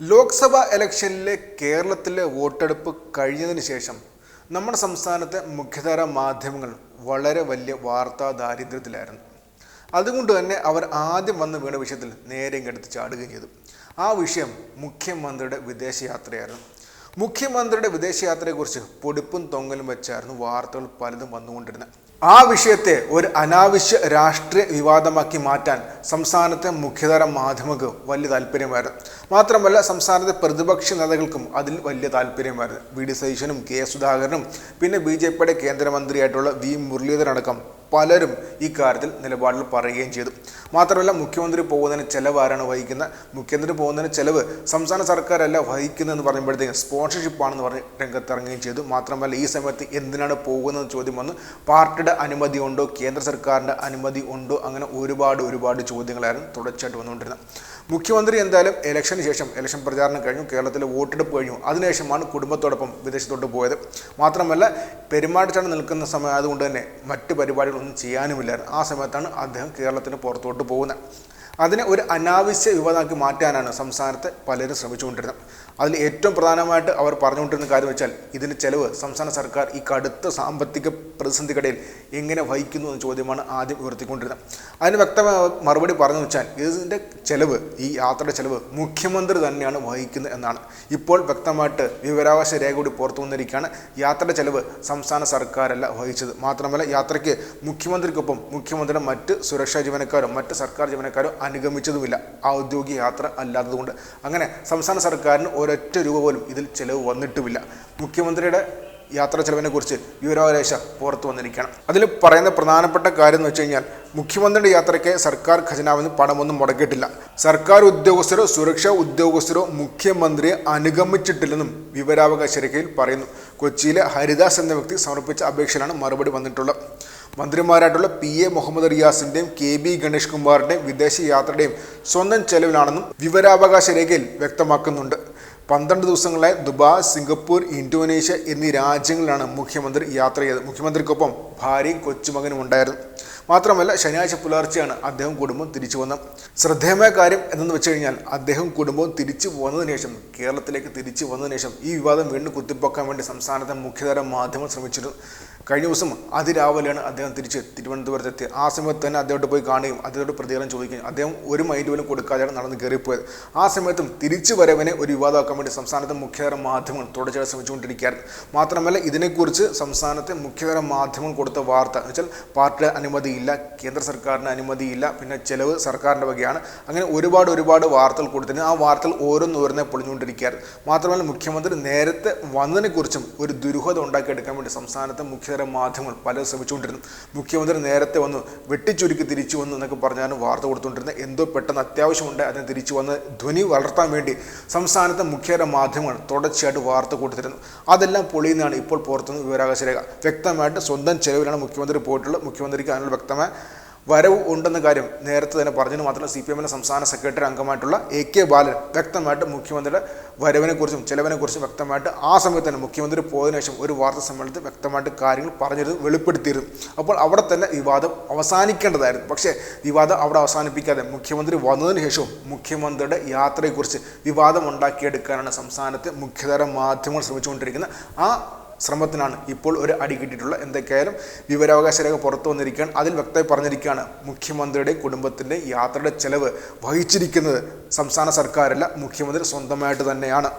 ലോക്സഭാ ഇലക്ഷനിലെ കേരളത്തിലെ വോട്ടെടുപ്പ് കഴിഞ്ഞതിന് ശേഷം നമ്മുടെ സംസ്ഥാനത്തെ മുഖ്യധാര മാധ്യമങ്ങൾ വളരെ വലിയ വാർത്താ ദാരിദ്ര്യത്തിലായിരുന്നു. അതുകൊണ്ട് തന്നെ അവർ ആദ്യം വന്ന് വീണ വിഷയത്തിൽ നേരെ ഇങ്ങെടുത്ത് ചാടുകയും ചെയ്തു. ആ വിഷയം മുഖ്യമന്ത്രിയുടെ വിദേശയാത്രയായിരുന്നു. മുഖ്യമന്ത്രിയുടെ വിദേശയാത്രയെക്കുറിച്ച് പൊടിപ്പും തൊങ്ങലും വെച്ചായിരുന്നു വാർത്തകൾ പലതും വന്നുകൊണ്ടിരുന്നത്. ആ വിഷയത്തെ ഒരു അനാവശ്യ രാഷ്ട്രീയ വിവാദമാക്കി മാറ്റാൻ സംസ്ഥാനത്തെ മുഖ്യധാര മാധ്യമങ്ങൾക്ക് വലിയ താല്പര്യമായിരുന്നു. മാത്രമല്ല സംസ്ഥാനത്തെ പ്രതിപക്ഷ നേതാക്കൾക്കും അതിൽ വലിയ താല്പര്യമായിരുന്നു. വി ഡി സതീശനും കെ സുധാകരനും പിന്നെ ബി ജെ പിയുടെ കേന്ദ്രമന്ത്രിയായിട്ടുള്ള വി മുരളീധരൻ അടക്കം പലരും ഈ കാര്യത്തിൽ നിലപാടുകൾ പറയുകയും ചെയ്തു. മാത്രമല്ല മുഖ്യമന്ത്രി പോകുന്നതിന് ചെലവ് ആരാണ് വഹിക്കുന്നത് മുഖ്യമന്ത്രി പോകുന്നതിന് ചെലവ് സംസ്ഥാന സർക്കാരല്ല വഹിക്കുന്നതെന്ന് പറയുമ്പോഴത്തേക്കും സ്പോൺസർഷിപ്പ് ആണെന്ന് പറഞ്ഞ് രംഗത്തിറങ്ങുകയും ചെയ്തു. മാത്രമല്ല ഈ സമയത്ത് എന്തിനാണ് പോകുന്നത് ചോദ്യം വന്നു. പാർട്ടിയുടെ അനുമതി ഉണ്ടോ? കേന്ദ്ര സർക്കാരിന്റെ അനുമതി ഉണ്ടോ? അങ്ങനെ ഒരുപാട് ഒരുപാട് ചോദ്യങ്ങളായിരുന്നു തുടർച്ചയായിട്ട് വന്നുകൊണ്ടിരുന്നത്. മുഖ്യമന്ത്രി എന്തായാലും ഇലക്ഷന് ശേഷം ഇലക്ഷൻ പ്രചാരണം കഴിഞ്ഞു കേരളത്തിൽ വോട്ടെടുപ്പ് കഴിഞ്ഞു. അതിനുശേഷമാണ് കുടുംബത്തോടൊപ്പം വിദേശത്തോട്ട് പോയത്. മാത്രമല്ല പെരുമാറ്റച്ചാണ് നിൽക്കുന്ന സമയം ആയതുകൊണ്ട് തന്നെ മറ്റ് പരിപാടികളൊന്നും ചെയ്യാനുമില്ലായിരുന്നു. ആ സമയത്താണ് അദ്ദേഹം കേരളത്തിന് പുറത്തോട്ട് പോകുന്നത്. അതിനെ ഒരു അനാവശ്യ വിവാദമാക്കി മാറ്റാനാണ് സംസ്ഥാനത്തെ പലരും ശ്രമിച്ചുകൊണ്ടിരുന്നത്. അതിൽ ഏറ്റവും പ്രധാനമായിട്ട് അവർ പറഞ്ഞുകൊണ്ടിരുന്ന കാര്യം വെച്ചാൽ ഇതിന് ചെലവ് സംസ്ഥാന സർക്കാർ ഈ കടുത്ത സാമ്പത്തിക പ്രതിസന്ധിക്കിടയിൽ എങ്ങനെ വഹിക്കുന്നു എന്ന ചോദ്യമാണ് ആദ്യം ഉയർത്തിക്കൊണ്ടിരുന്നത്. അതിന് വ്യക്തമായ മറുപടി പറഞ്ഞു വെച്ചാൽ ഇതിന്റെ ചെലവ് ഈ യാത്രയുടെ ചെലവ് മുഖ്യമന്ത്രി തന്നെയാണ് വഹിക്കുന്നത് എന്നാണ്. ഇപ്പോൾ വ്യക്തമായിട്ട് വിവരാവകാശ രേഖ കൂടി പുറത്തു വന്നിരിക്കുകയാണ്. യാത്രയുടെ ചെലവ് സംസ്ഥാന സർക്കാരല്ല വഹിച്ചത്. മാത്രമല്ല യാത്രയ്ക്ക് മുഖ്യമന്ത്രിക്കൊപ്പം മുഖ്യമന്ത്രിയുടെ മറ്റ് സുരക്ഷാ ജീവനക്കാരും മറ്റ് സർക്കാർ ജീവനക്കാരോ അനുഗമിച്ചതുമില്ല. ഔദ്യോഗിക യാത്ര അല്ലാത്തതുകൊണ്ട്. അങ്ങനെ സംസ്ഥാന സർക്കാരിന് ഒരൊറ്റ രൂപ പോലും ഇതിൽ ചെലവ് വന്നിട്ടുമില്ല. മുഖ്യമന്ത്രിയുടെ യാത്രാ ചെലവിനെ കുറിച്ച് വിവരാവകാശ പുറത്തു വന്നിരിക്കുകയാണ്. അതിൽ പറയുന്ന പ്രധാനപ്പെട്ട കാര്യം എന്ന് വെച്ച് കഴിഞ്ഞാൽ മുഖ്യമന്ത്രിയുടെ യാത്രയ്ക്ക് സർക്കാർ ഖജനാവിൽ നിന്ന് പണമൊന്നും മുടക്കിയിട്ടില്ല. സർക്കാർ ഉദ്യോഗസ്ഥരോ സുരക്ഷാ ഉദ്യോഗസ്ഥരോ മുഖ്യമന്ത്രിയെ അനുഗമിച്ചിട്ടില്ലെന്നും വിവരാവകാശ രേഖയിൽ പറയുന്നു. കൊച്ചിയിലെ ഹരിദാസ് എന്ന വ്യക്തി സമർപ്പിച്ച അപേക്ഷയിലാണ് മറുപടി വന്നിട്ടുള്ളത്. മന്ത്രിമാരായിട്ടുള്ള പി എ മുഹമ്മദ് റിയാസിന്റെയും കെ ബി ഗണേഷ് കുമാറിന്റെയും വിദേശ യാത്രയുടെയും സ്വന്തം ചെലവിലാണെന്നും വിവരാവകാശ രേഖയിൽ വ്യക്തമാക്കുന്നുണ്ട്. പന്ത്രണ്ട് ദിവസങ്ങളായി ദുബായ് സിംഗപ്പൂർ ഇന്തോനേഷ്യ എന്നീ രാജ്യങ്ങളിലാണ് മുഖ്യമന്ത്രി യാത്ര ചെയ്തത്. മുഖ്യമന്ത്രിക്കൊപ്പം ഭാര്യയും കൊച്ചുമകനും ഉണ്ടായിരുന്നു. മാത്രമല്ല ശനിയാഴ്ച പുലർച്ചെയാണ് അദ്ദേഹം കുടുംബം തിരിച്ചു വന്നത് ശ്രദ്ധേയമായ കാര്യം എന്തെന്ന് വെച്ച് കഴിഞ്ഞാൽ അദ്ദേഹം കുടുംബവും തിരിച്ചു പോകുന്നതിന് ശേഷം കേരളത്തിലേക്ക് തിരിച്ചു വന്നതിന് ശേഷം ഈ വിവാദം വീണ്ടും കുത്തിപ്പൊക്കാൻ വേണ്ടി സംസ്ഥാനത്തെ മുഖ്യധാര മാധ്യമം ശ്രമിച്ചിരുന്നു. കഴിഞ്ഞ ദിവസം അതിരാവിലെയാണ് അദ്ദേഹം തിരിച്ച് തിരുവനന്തപുരത്ത് എത്തിയത് ആ സമയത്ത് തന്നെ അദ്ദേഹത്തോട് പോയി കാണുകയും അദ്ദേഹത്തോട് പ്രതികരണം ചോദിക്കുകയും അദ്ദേഹം ഒരു മൈൻഡ് പോലും കൊടുക്കാതെയാണ് നടന്ന് കയറിപ്പോയത്. ആ സമയത്തും തിരിച്ചു വരവിനെ ഒരു വിവാദമാക്കാൻ വേണ്ടി സംസ്ഥാനത്തെ മുഖ്യധാര മാധ്യമങ്ങൾ തുടർച്ചയായി ശ്രമിച്ചുകൊണ്ടിരിക്കുകയായിരുന്നു. മാത്രമല്ല ഇതിനെക്കുറിച്ച് സംസ്ഥാനത്തെ മുഖ്യധാര മാധ്യമങ്ങൾ കൊടുത്ത വാർത്ത എന്ന് വെച്ചാൽ പാർട്ടിയുടെ അനുമതിയില്ല കേന്ദ്ര സർക്കാരിന് അനുമതിയില്ല പിന്നെ ചെലവ് സർക്കാരിന്റെ വകയാണ്. അങ്ങനെ ഒരുപാട് ഒരുപാട് വാർത്തകൾ കൊടുത്തിരുന്നു ആ വാർത്തകൾ ഓരോന്നോരോന്നെ പൊളിഞ്ഞുകൊണ്ടിരിക്കുകയായിരുന്നു മാത്രമല്ല മുഖ്യമന്ത്രി നേരത്തെ വന്നതിനെക്കുറിച്ചും ഒരു ദുരൂഹത ഉണ്ടാക്കിയെടുക്കാൻ വേണ്ടി സംസ്ഥാനത്തെ മുഖ്യതരം മാധ്യമങ്ങൾ പല ശ്രമിച്ചുകൊണ്ടിരുന്നു. മുഖ്യമന്ത്രി നേരത്തെ വന്നു വെട്ടിച്ചുരുക്കി തിരിച്ചു വന്നു എന്നൊക്കെ പറഞ്ഞാണ് വാർത്ത കൊടുത്തുകൊണ്ടിരുന്നത്. എന്തോ പെട്ടെന്ന് അത്യാവശ്യമുണ്ട് അതിനെ തിരിച്ചു വന്ന് ധ്വനി വളർത്താൻ വേണ്ടി സംസ്ഥാനത്തെ മുഖ്യതര മാധ്യമങ്ങൾ തുടർച്ചയായിട്ട് വാർത്ത കൊടുത്തിരുന്നു. അതെല്ലാം പൊളിയുന്നതാണ് ഇപ്പോൾ പുറത്തുനിന്ന് വിവരാകാശ രേഖ. വ്യക്തമായിട്ട് സ്വന്തം ചെലവിലാണ് മുഖ്യമന്ത്രി പോയിട്ടുള്ളത്. മുഖ്യമന്ത്രിക്ക് അതിനുള്ള വ്യക്തമായ വരവ് ഉണ്ടെന്ന കാര്യം നേരത്തെ തന്നെ പറഞ്ഞതിന് മാത്രമല്ല സി പി എമ്മിന്റെ സംസ്ഥാന സെക്രട്ടറി അംഗമായിട്ടുള്ള എ കെ ബാലൻ വ്യക്തമായിട്ട് മുഖ്യമന്ത്രിയുടെ വരവിനെക്കുറിച്ചും ചെലവിനെക്കുറിച്ചും വ്യക്തമായിട്ട് ആ സമയത്ത് തന്നെ മുഖ്യമന്ത്രി പോയതിനു ശേഷം ഒരു വാർത്താ സമ്മേളനത്തിൽ വ്യക്തമായിട്ട് കാര്യങ്ങൾ പറഞ്ഞിരുന്നു വെളിപ്പെടുത്തിയിരുന്നു. അപ്പോൾ അവിടെ തന്നെ വിവാദം അവസാനിക്കേണ്ടതായിരുന്നു. പക്ഷേ വിവാദം അവിടെ അവസാനിപ്പിക്കാതെ മുഖ്യമന്ത്രി വന്നതിന് ശേഷവും മുഖ്യമന്ത്രിയുടെ യാത്രയെക്കുറിച്ച് വിവാദം ഉണ്ടാക്കിയെടുക്കാനാണ് സംസ്ഥാനത്തെ മുഖ്യധാര മാധ്യമങ്ങൾ ശ്രമിച്ചുകൊണ്ടിരിക്കുന്നത്. ആ ശ്രമത്തിനാണ് ഇപ്പോൾ ഒരു അടി കിട്ടിയിട്ടുള്ള എന്തൊക്കെയായാലും വിവരാവകാശ രേഖ പുറത്തു വന്നിരിക്കുകയാണ്. അതിൽ വ്യക്തമായി പറഞ്ഞിരിക്കുകയാണ് മുഖ്യമന്ത്രിയുടെ കുടുംബത്തിന്റെ യാത്രയുടെ ചെലവ് വഹിച്ചിരിക്കുന്നത് സംസ്ഥാന സർക്കാരല്ല മുഖ്യമന്ത്രി സ്വന്തമായിട്ട് തന്നെയാണ്.